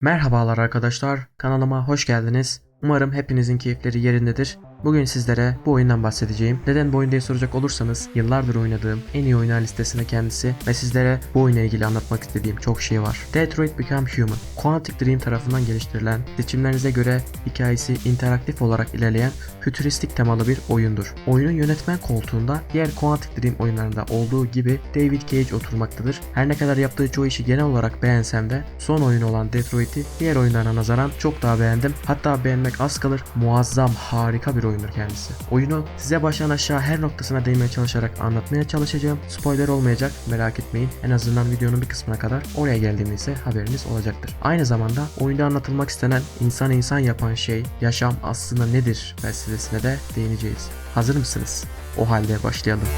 Merhabalar arkadaşlar, kanalıma hoş geldiniz. Umarım hepinizin keyifleri yerindedir. Bugün sizlere bu oyundan bahsedeceğim. Neden bu oyun diye soracak olursanız yıllardır oynadığım en iyi oyunlar listesinde kendisi ve sizlere bu oyunla ilgili anlatmak istediğim çok şey var. Detroit Become Human, Quantic Dream tarafından geliştirilen, seçimlerinize göre hikayesi interaktif olarak ilerleyen fütüristik temalı bir oyundur. Oyunun yönetmen koltuğunda diğer Quantic Dream oyunlarında olduğu gibi David Cage oturmaktadır. Her ne kadar yaptığı çoğu işi genel olarak beğensem de son oyun olan Detroit'i diğer oyunlarına nazaran çok daha beğendim. Hatta beğenmek az kalır muazzam harika bir oyundur kendisi. Oyunu size baştan aşağı her noktasına değinmeye çalışarak anlatmaya çalışacağım. Spoiler olmayacak merak etmeyin. En azından videonun bir kısmına kadar oraya geldiğimde ise haberiniz olacaktır. Aynı zamanda oyunda anlatılmak istenen insan insan yapan şey yaşam aslında nedir meselesine de değineceğiz. Hazır mısınız? O halde başlayalım.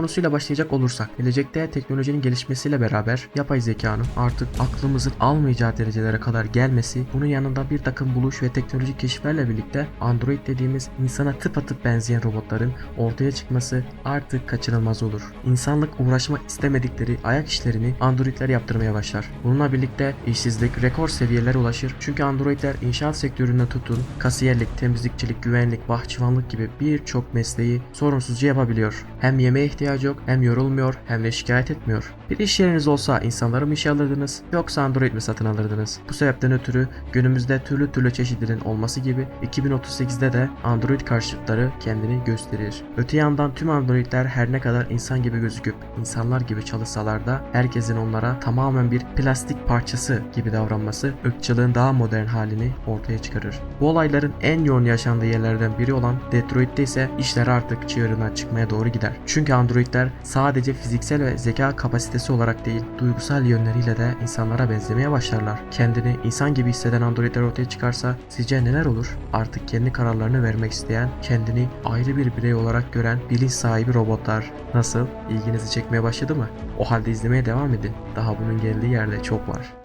Konusuyla başlayacak olursak, gelecekte teknolojinin gelişmesiyle beraber yapay zekanın artık aklımızın almayacağı derecelere kadar gelmesi, bunun yanında bir takım buluş ve teknolojik keşiflerle birlikte Android dediğimiz insana tıpatıp benzeyen robotların ortaya çıkması artık kaçınılmaz olur. İnsanlık uğraşmak istemedikleri ayak işlerini Androidler yaptırmaya başlar. Bununla birlikte işsizlik rekor seviyelere ulaşır çünkü Androidler inşaat sektöründen tutun, kasiyerlik, temizlikçilik, güvenlik, bahçıvanlık gibi birçok mesleği sorunsuzca yapabiliyor. Hem yemeğe ihtiyacı yok, hem yorulmuyor, hem de şikayet etmiyor. Bir iş yeriniz olsa insanları mı işe alırdınız, yoksa Android mi satın alırdınız? Bu sebepten ötürü günümüzde türlü türlü çeşitlerin olması gibi 2038'de de Android karşıtları kendini gösterir. Öte yandan tüm Androidler her ne kadar insan gibi gözüküp insanlar gibi çalışsalar da herkesin onlara tamamen bir plastik parçası gibi davranması ırkçılığın daha modern halini ortaya çıkarır. Bu olayların en yoğun yaşandığı yerlerden biri olan Detroit'te ise işler artık çığırından çıkmaya doğru gider. Çünkü Androidler sadece fiziksel ve zeka kapasitesi olarak değil, duygusal yönleriyle de insanlara benzemeye başlarlar. Kendini insan gibi hisseden Androidler ortaya çıkarsa sizce neler olur? Artık kendi kararlarını vermek isteyen, kendini ayrı bir birey olarak gören bilinç sahibi robotlar nasıl? İlginizi çekmeye başladı mı? O halde izlemeye devam edin. Daha bunun geldiği yerde çok var.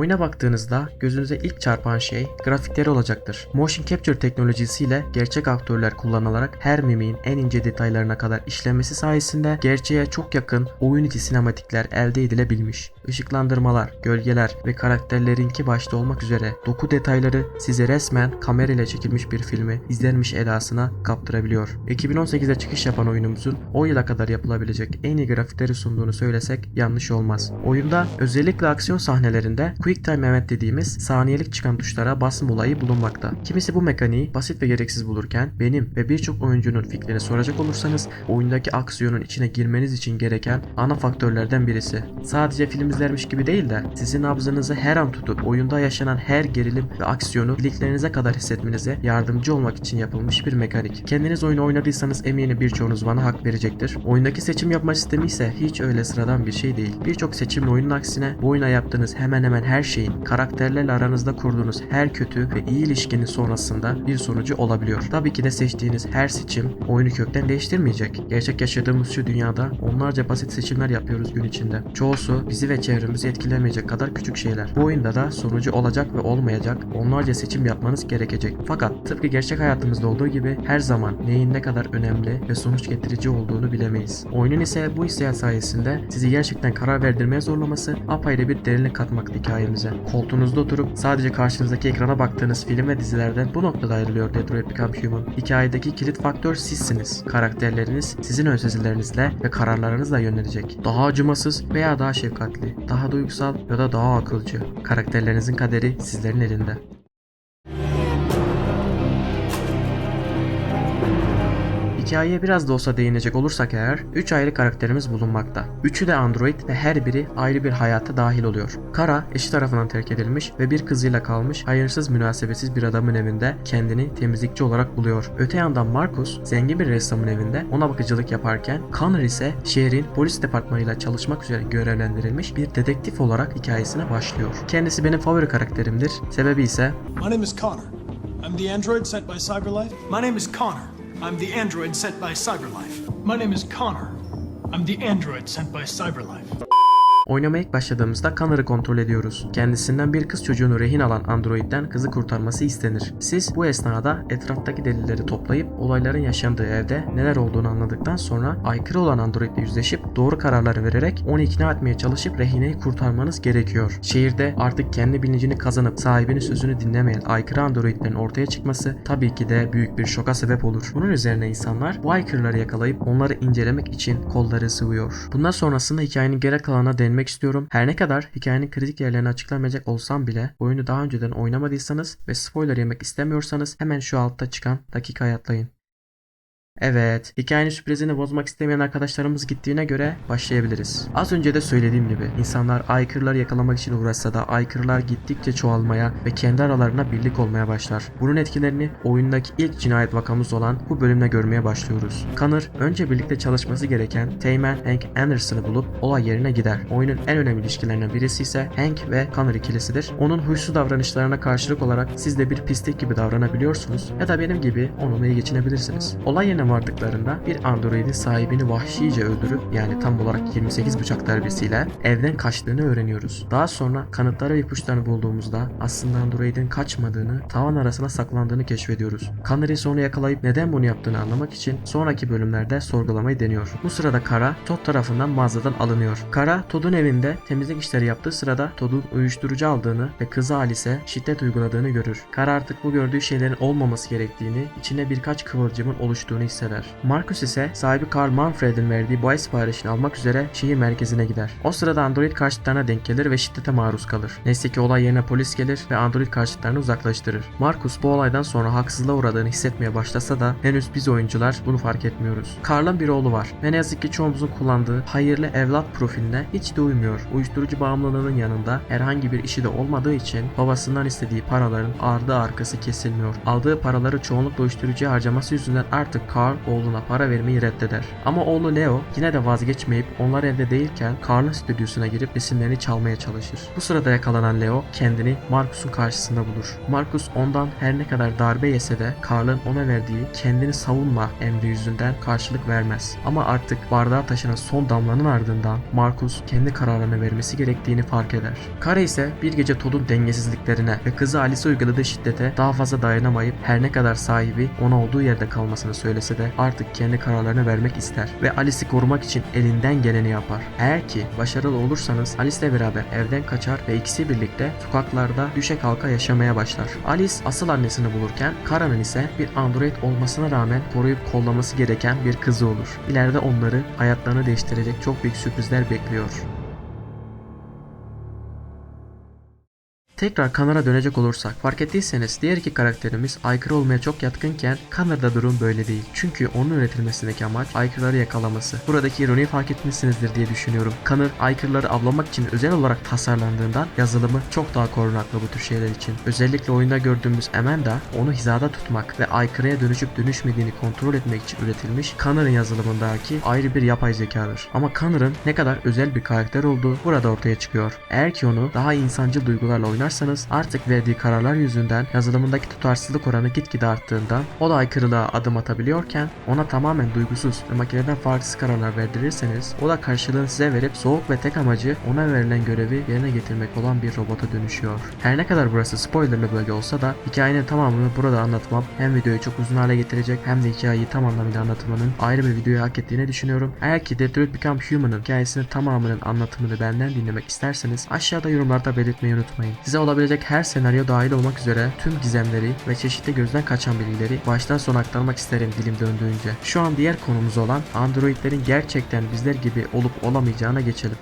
Oyuna baktığınızda gözünüze ilk çarpan şey grafikleri olacaktır. Motion Capture teknolojisiyle gerçek aktörler kullanılarak her mimiğin en ince detaylarına kadar işlenmesi sayesinde gerçeğe çok yakın oyun içi sinematikler elde edilebilmiş. Işıklandırmalar, gölgeler ve karakterlerinki başta olmak üzere doku detayları sizi resmen kamerayla çekilmiş bir filmi izlenmiş edasına kaptırabiliyor. 2018'de çıkış yapan oyunumuzun o yıla kadar yapılabilecek en iyi grafikleri sunduğunu söylesek yanlış olmaz. Oyunda özellikle aksiyon sahnelerinde Quick Time Event dediğimiz saniyelik çıkan tuşlara basma olayı bulunmakta. Kimisi bu mekaniği basit ve gereksiz bulurken benim ve birçok oyuncunun fikrini soracak olursanız oyundaki aksiyonun içine girmeniz için gereken ana faktörlerden birisi. Sadece film izlermiş gibi değil de sizin nabzınızı her an tutup oyunda yaşanan her gerilim ve aksiyonu iliklerinize kadar hissetmenize yardımcı olmak için yapılmış bir mekanik. Kendiniz oyunu oynadıysanız eminim birçoğunuz bana hak verecektir. Oyundaki seçim yapma sistemi ise hiç öyle sıradan bir şey değil. Birçok seçimle oyunun aksine bu oyuna yaptığınız hemen hemen her şeyin karakterlerle aranızda kurduğunuz her kötü ve iyi ilişkinin sonrasında bir sonucu olabiliyor. Tabii ki de seçtiğiniz her seçim oyunu kökten değiştirmeyecek. Gerçek yaşadığımız şu dünyada onlarca basit seçimler yapıyoruz gün içinde. Çoğusu bizi ve çevremizi etkilemeyecek kadar küçük şeyler. Bu oyunda da sonucu olacak ve olmayacak onlarca seçim yapmanız gerekecek. Fakat tıpkı gerçek hayatımızda olduğu gibi her zaman neyin ne kadar önemli ve sonuç getirici olduğunu bilemeyiz. Oyunun ise bu hissiyat sayesinde sizi gerçekten karar verdirmeye zorlaması apayrı bir derinlik katmakta hikayemize. Koltuğunuzda oturup sadece karşınızdaki ekrana baktığınız film ve dizilerden bu noktada ayrılıyor Detroit Become Human. Hikayedeki kilit faktör sizsiniz. Karakterleriniz sizin ön sezilerinizle ve kararlarınızla yönelecek. Daha acımasız veya daha şefkatli, daha duygusal ya da daha akılcı. Karakterlerinizin kaderi sizlerin elinde. Hikayeye biraz da olsa değinecek olursak eğer 3 ayrı karakterimiz bulunmakta. Üçü de android ve her biri ayrı bir hayata dahil oluyor. Kara eşi tarafından terk edilmiş ve bir kızıyla kalmış hayırsız münasebetsiz bir adamın evinde kendini temizlikçi olarak buluyor. Öte yandan Marcus zengin bir ressamın evinde ona bakıcılık yaparken Connor ise şehrin polis departmanıyla çalışmak üzere görevlendirilmiş bir dedektif olarak hikayesine başlıyor. Kendisi benim favori karakterimdir. Sebebi ise My name is Connor. I'm the android sent by CyberLife. My name is Connor. I'm the android sent by CyberLife. My name is Connor. I'm the android sent by Cyberlife. Oynamaya ilk başladığımızda Connor'ı kontrol ediyoruz. Kendisinden bir kız çocuğunu rehin alan androidden kızı kurtarması istenir. Siz bu esnada etraftaki delilleri toplayıp olayların yaşandığı evde neler olduğunu anladıktan sonra aykırı olan androidle yüzleşip doğru kararları vererek onu ikna etmeye çalışıp rehineyi kurtarmanız gerekiyor. Şehirde artık kendi bilincini kazanıp sahibinin sözünü dinlemeyen aykırı androidlerin ortaya çıkması tabii ki de büyük bir şoka sebep olur. Bunun üzerine insanlar bu aykırıları yakalayıp onları incelemek için kolları sıvıyor. Bundan sonrasında hikayenin geri kalanına değinmek istiyorum. Her ne kadar hikayenin kritik yerlerini açıklamayacak olsam bile oyunu daha önceden oynamadıysanız ve spoiler yemek istemiyorsanız hemen şu altta çıkan dakikayı atlayın. Evet, hikayenin sürprizini bozmak istemeyen arkadaşlarımız gittiğine göre başlayabiliriz. Az önce de söylediğim gibi insanlar aykırıları yakalamak için uğraşsa da aykırılar gittikçe çoğalmaya ve kendi aralarına birlik olmaya başlar. Bunun etkilerini oyundaki ilk cinayet vakamız olan bu bölümde görmeye başlıyoruz. Connor önce birlikte çalışması gereken Teğmen Hank Anderson'ı bulup olay yerine gider. Oyunun en önemli ilişkilerinden birisi ise Hank ve Connor ikilisidir. Onun huysuz davranışlarına karşılık olarak siz de bir pislik gibi davranabiliyorsunuz ya da benim gibi onunla iyi geçinebilirsiniz. Olay yerine vardıklarında bir androidin sahibini vahşice öldürüp yani tam olarak 28 bıçak darbesiyle evden kaçtığını öğreniyoruz. Daha sonra kanıtları ve ipuçlarını bulduğumuzda aslında androidin kaçmadığını, tavan arasına saklandığını keşfediyoruz. Connery sonra yakalayıp neden bunu yaptığını anlamak için sonraki bölümlerde sorgulamayı deniyor. Bu sırada Kara Todd tarafından mağazadan alınıyor. Kara Todd'un evinde temizlik işleri yaptığı sırada Todd'un uyuşturucu aldığını ve kızı Alice'e şiddet uyguladığını görür. Kara artık bu gördüğü şeylerin olmaması gerektiğini, içinde birkaç kıvılcımın oluştuğunu hisseder. Marcus ise sahibi Karl Manfred'in verdiği ay siparişini almak üzere şehir merkezine gider. O sırada android karşıtlarına denk gelir ve şiddete maruz kalır. Neyse ki olay yerine polis gelir ve android karşıtlarını uzaklaştırır. Marcus bu olaydan sonra haksızlığa uğradığını hissetmeye başlasa da henüz biz oyuncular bunu fark etmiyoruz. Karl'ın bir oğlu var ve ne yazık ki çoğumuzun kullandığı hayırlı evlat profiline hiç de uymuyor. Uyuşturucu bağımlılığının yanında herhangi bir işi de olmadığı için babasından istediği paraların ardı arkası kesilmiyor. Aldığı paraları çoğunlukla uyuşturucuya harcaması yüzünden artık Carl oğluna para vermeyi reddeder. Ama oğlu Leo yine de vazgeçmeyip onlar evde değilken Carl'ın stüdyosuna girip resimlerini çalmaya çalışır. Bu sırada yakalanan Leo kendini Marcus'un karşısında bulur. Marcus ondan her ne kadar darbe yese de Carl'ın ona verdiği kendini savunma emri yüzünden karşılık vermez. Ama artık bardağa taşınan son damlanın ardından Marcus kendi kararını vermesi gerektiğini fark eder. Kara ise bir gece Todd'un dengesizliklerine ve kızı Alice uyguladığı şiddete daha fazla dayanamayıp her ne kadar sahibi ona olduğu yerde kalmasını söylese de artık kendi kararlarını vermek ister ve Alice'i korumak için elinden geleni yapar. Eğer ki başarılı olursanız Alice'le beraber evden kaçar ve ikisi birlikte sokaklarda düşe kalka yaşamaya başlar. Alice asıl annesini bulurken Kara'nın ise bir android olmasına rağmen koruyup kollaması gereken bir kızı olur. İleride onları hayatlarını değiştirecek çok büyük sürprizler bekliyor. Tekrar Connor'a dönecek olursak fark ettiyseniz diğer iki karakterimiz aykırı olmaya çok yatkınken Connor'da durum böyle değil. Çünkü onun üretilmesindeki amaç aykırıları yakalaması. Buradaki ironiyi fark etmişsinizdir diye düşünüyorum. Connor aykırıları avlamak için özel olarak tasarlandığından yazılımı çok daha korunaklı bu tür şeyler için. Özellikle oyunda gördüğümüz Amanda onu hizada tutmak ve aykırıya dönüşüp dönüşmediğini kontrol etmek için üretilmiş Connor'ın yazılımındaki ayrı bir yapay zekadır. Ama Connor'ın ne kadar özel bir karakter olduğu burada ortaya çıkıyor. Eğer ki onu daha insancıl duygularla oynarsanız artık verdiği kararlar yüzünden yazılımındaki tutarsızlık oranı gitgide arttığından o da aykırılığa adım atabiliyorken ona tamamen duygusuz ve makineden farksız kararlar verdirirseniz o da karşılığını size verip soğuk ve tek amacı ona verilen görevi yerine getirmek olan bir robota dönüşüyor. Her ne kadar burası spoilerlı bölge olsa da hikayenin tamamını burada anlatmam hem videoyu çok uzun hale getirecek hem de hikayeyi tam anlamıyla anlatmanın ayrı bir videoyu hak ettiğini düşünüyorum. Eğer ki Detroit Become Human'ın hikayesinin tamamının anlatımını benden dinlemek isterseniz aşağıda yorumlarda belirtmeyi unutmayın. Size olabilecek her senaryo dahil olmak üzere tüm gizemleri ve çeşitli gözden kaçan bilgileri baştan sona aktarmak isterim dilim döndüğünce. Şu an diğer konumuz olan androidlerin gerçekten bizler gibi olup olamayacağına geçelim.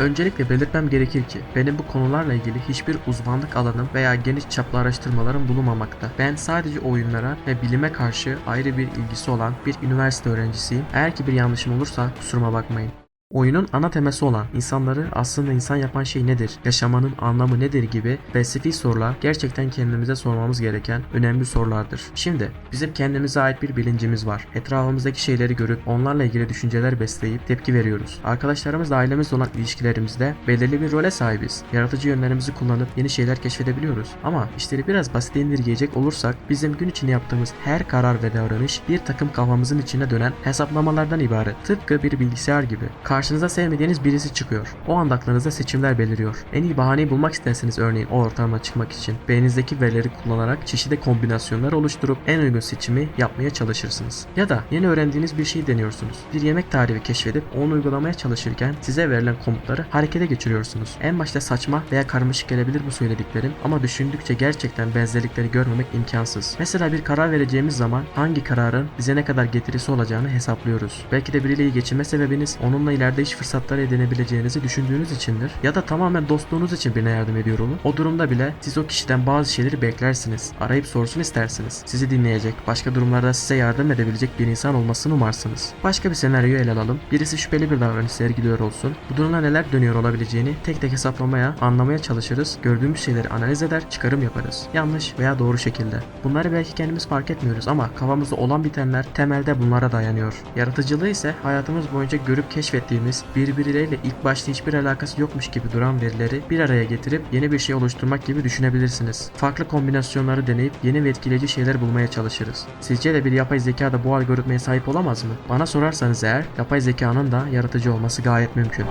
Öncelikle belirtmem gerekir ki benim bu konularla ilgili hiçbir uzmanlık alanım veya geniş çaplı araştırmalarım bulunmamakta. Ben sadece oyunlara ve bilime karşı ayrı bir ilgisi olan bir üniversite öğrencisiyim. Eğer ki bir yanlışım olursa kusuruma bakmayın. Oyunun ana teması olan insanları aslında insan yapan şey nedir, yaşamanın anlamı nedir gibi felsefi sorular gerçekten kendimize sormamız gereken önemli sorulardır. Şimdi bizim kendimize ait bir bilincimiz var. Etrafımızdaki şeyleri görüp onlarla ilgili düşünceler besleyip tepki veriyoruz. Arkadaşlarımızla ailemizle olan ilişkilerimizde belirli bir role sahibiz. Yaratıcı yönlerimizi kullanıp yeni şeyler keşfedebiliyoruz. Ama işleri biraz basit indirgeyecek olursak bizim gün içinde yaptığımız her karar ve davranış bir takım kafamızın içine dönen hesaplamalardan ibaret. Tıpkı bir bilgisayar gibi. Karşınıza sevmediğiniz birisi çıkıyor. O anda aklınızda seçimler beliriyor. En iyi bahaneyi bulmak isterseniz örneğin o ortama çıkmak için beyninizdeki verileri kullanarak çeşitli kombinasyonlar oluşturup en uygun seçimi yapmaya çalışırsınız. Ya da yeni öğrendiğiniz bir şey deniyorsunuz. Bir yemek tarifi keşfedip onu uygulamaya çalışırken size verilen komutları harekete geçiriyorsunuz. En başta saçma veya karmaşık gelebilir bu söylediklerim ama düşündükçe gerçekten benzerlikleri görmemek imkansız. Mesela bir karar vereceğimiz zaman hangi kararın bize ne kadar getirisi olacağını hesaplıyoruz. Belki de biriyle iyi geçinme sebebiniz onunla ileride iş fırsatları edinebileceğinizi düşündüğünüz içindir. Ya da tamamen dostluğunuz için birine yardım ediyor olun. O durumda bile siz o kişiden bazı şeyleri beklersiniz. Arayıp sorsun istersiniz. Sizi dinleyecek, başka durumlarda size yardım edebilecek bir insan olmasını umarsınız. Başka bir senaryoyu ele alalım. Birisi şüpheli bir davranış sergiliyor olsun. Bu durumda neler dönüyor olabileceğini tek tek hesaplamaya, anlamaya çalışırız. Gördüğümüz şeyleri analiz eder, çıkarım yaparız. Yanlış veya doğru şekilde. Bunları belki kendimiz fark etmiyoruz ama kafamızda olan bitenler temelde bunlara dayanıyor. Yaratıcılığı ise hayatımız boyunca görüp keşfettiğimiz birbirleriyle ilk başta hiçbir alakası yokmuş gibi duran verileri bir araya getirip yeni bir şey oluşturmak gibi düşünebilirsiniz. Farklı kombinasyonları deneyip yeni ve etkileyici şeyler bulmaya çalışırız. Sizce de bir yapay zeka da bu algoritmaya sahip olamaz mı? Bana sorarsanız eğer yapay zekanın da yaratıcı olması gayet mümkün.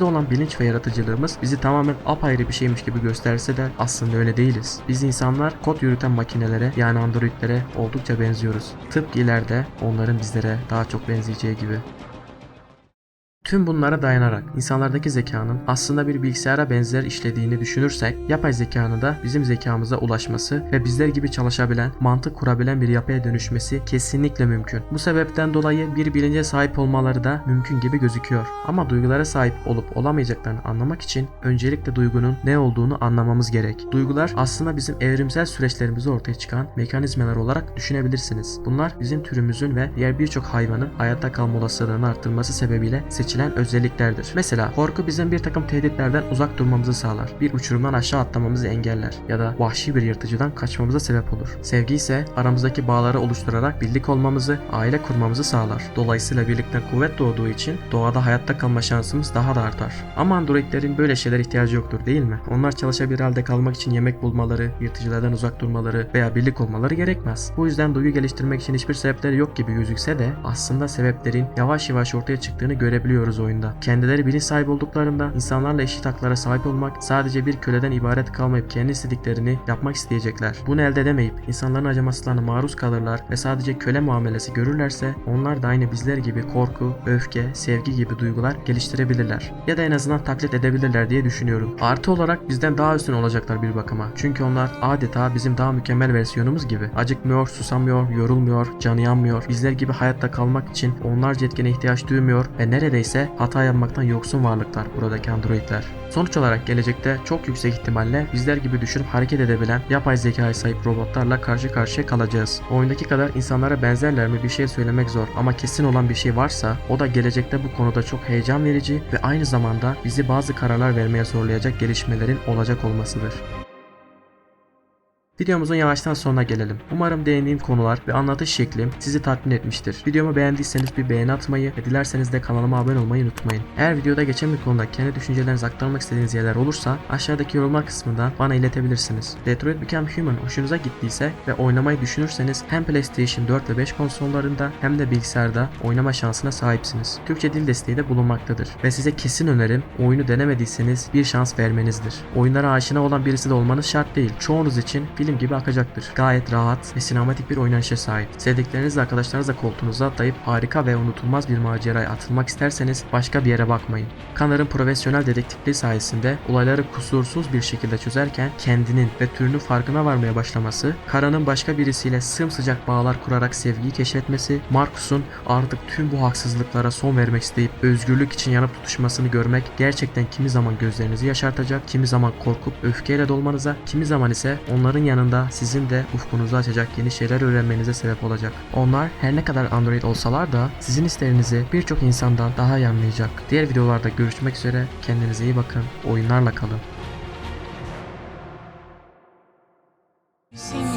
Bizde olan bilinç ve yaratıcılığımız bizi tamamen apayrı bir şeymiş gibi gösterse de aslında öyle değiliz. Biz insanlar kod yürüten makinelere yani androidlere oldukça benziyoruz. Tıpkı ileride onların bizlere daha çok benzeyeceği gibi. Tüm bunlara dayanarak insanlardaki zekanın aslında bir bilgisayara benzer işlediğini düşünürsek, yapay zekanın da bizim zekamıza ulaşması ve bizler gibi çalışabilen, mantık kurabilen bir yapıya dönüşmesi kesinlikle mümkün. Bu sebepten dolayı bir bilince sahip olmaları da mümkün gibi gözüküyor. Ama duygulara sahip olup olamayacaklarını anlamak için öncelikle duygunun ne olduğunu anlamamız gerek. Duygular aslında bizim evrimsel süreçlerimizde ortaya çıkan mekanizmalar olarak düşünebilirsiniz. Bunlar bizim türümüzün ve diğer birçok hayvanın hayatta kalma olasılığını arttırması sebebiyle seçilen özelliklerdir. Mesela korku bizim bir takım tehditlerden uzak durmamızı sağlar. Bir uçurumdan aşağı atlamamızı engeller ya da vahşi bir yırtıcıdan kaçmamıza sebep olur. Sevgi ise aramızdaki bağları oluşturarak birlik olmamızı, aile kurmamızı sağlar. Dolayısıyla birlikten kuvvet doğduğu için doğada hayatta kalma şansımız daha da artar. Ama androidlerin böyle şeyler ihtiyacı yoktur değil mi? Onlar çalışabilir halde kalmak için yemek bulmaları, yırtıcılardan uzak durmaları veya birlik olmaları gerekmez. Bu yüzden duygu geliştirmek için hiçbir sebepleri yok gibi gözükse de aslında sebeplerin yavaş yavaş ortaya çıktığını görebiliyoruz oyunda. Kendileri bilinç sahibi olduklarında insanlarla eşit haklara sahip olmak sadece bir köleden ibaret kalmayıp kendi istediklerini yapmak isteyecekler. Bunu elde edemeyip insanların acımasızlarına maruz kalırlar ve sadece köle muamelesi görürlerse onlar da aynı bizler gibi korku, öfke, sevgi gibi duygular geliştirebilirler. Ya da en azından taklit edebilirler diye düşünüyorum. Artı olarak bizden daha üstün olacaklar bir bakıma. Çünkü onlar adeta bizim daha mükemmel versiyonumuz gibi. Acıkmıyor, susamıyor, yorulmuyor, canı yanmıyor. Bizler gibi hayatta kalmak için onlarca etkene ihtiyaç duymuyor ve neredeyse hata yapmaktan yoksun varlıklar buradaki androidler. Sonuç olarak gelecekte çok yüksek ihtimalle bizler gibi düşünüp hareket edebilen yapay zekaya sahip robotlarla karşı karşıya kalacağız. Oyundaki kadar insanlara benzerler mi bir şey söylemek zor ama kesin olan bir şey varsa o da gelecekte bu konuda çok heyecan verici ve aynı zamanda bizi bazı kararlar vermeye zorlayacak gelişmelerin olacak olmasıdır. Videomuzun yavaştan sonuna gelelim. Umarım değindiğim konular ve anlatış şeklim sizi tatmin etmiştir. Videomu beğendiyseniz bir beğeni atmayı ve dilerseniz de kanalıma abone olmayı unutmayın. Eğer videoda geçen bir konuda kendi düşüncelerinizi aktarmak istediğiniz yerler olursa aşağıdaki yorumlar kısmından bana iletebilirsiniz. Detroit Become Human hoşunuza gittiyse ve oynamayı düşünürseniz hem PlayStation 4 ve 5 konsollarında hem de bilgisayarda oynama şansına sahipsiniz. Türkçe dil desteği de bulunmaktadır ve size kesin önerim oyunu denemediyseniz bir şans vermenizdir. Oyunlara aşina olan birisi de olmanız şart değil. Çoğunuz için film gibi akacaktır. Gayet rahat ve sinematik bir oynanışa sahip. Sevdiklerinizle arkadaşlarınızla koltuğunuza atlayıp harika ve unutulmaz bir maceraya atılmak isterseniz başka bir yere bakmayın. Kanar'ın profesyonel dedektifliği sayesinde olayları kusursuz bir şekilde çözerken kendinin ve türünün farkına varmaya başlaması, Kara'nın başka birisiyle sımsıcak bağlar kurarak sevgiyi keşfetmesi, Marcus'un artık tüm bu haksızlıklara son vermek isteyip özgürlük için yanıp tutuşmasını görmek gerçekten kimi zaman gözlerinizi yaşartacak, kimi zaman korkup öfkeyle dolmanıza, kimi zaman ise onların yanında yanında sizin de ufkunuzu açacak yeni şeyler öğrenmenize sebep olacak. Onlar her ne kadar Android olsalar da sizin hislerinizi birçok insandan daha iyi anlayacak. Diğer videolarda görüşmek üzere. Kendinize iyi bakın. Oyunlarla kalın. Seem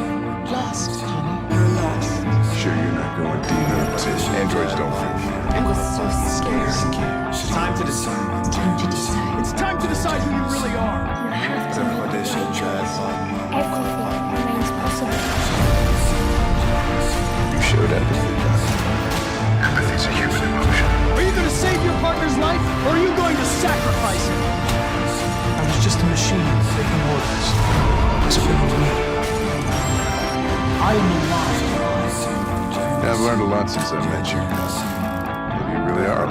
You showed empathy. Empathy's a human emotion. Are you going to save your partner's life, or are you going to sacrifice it? I was just a machine taking orders. So what do you mean? I am alive. Yeah, I've learned a lot since I met you. Who you really are.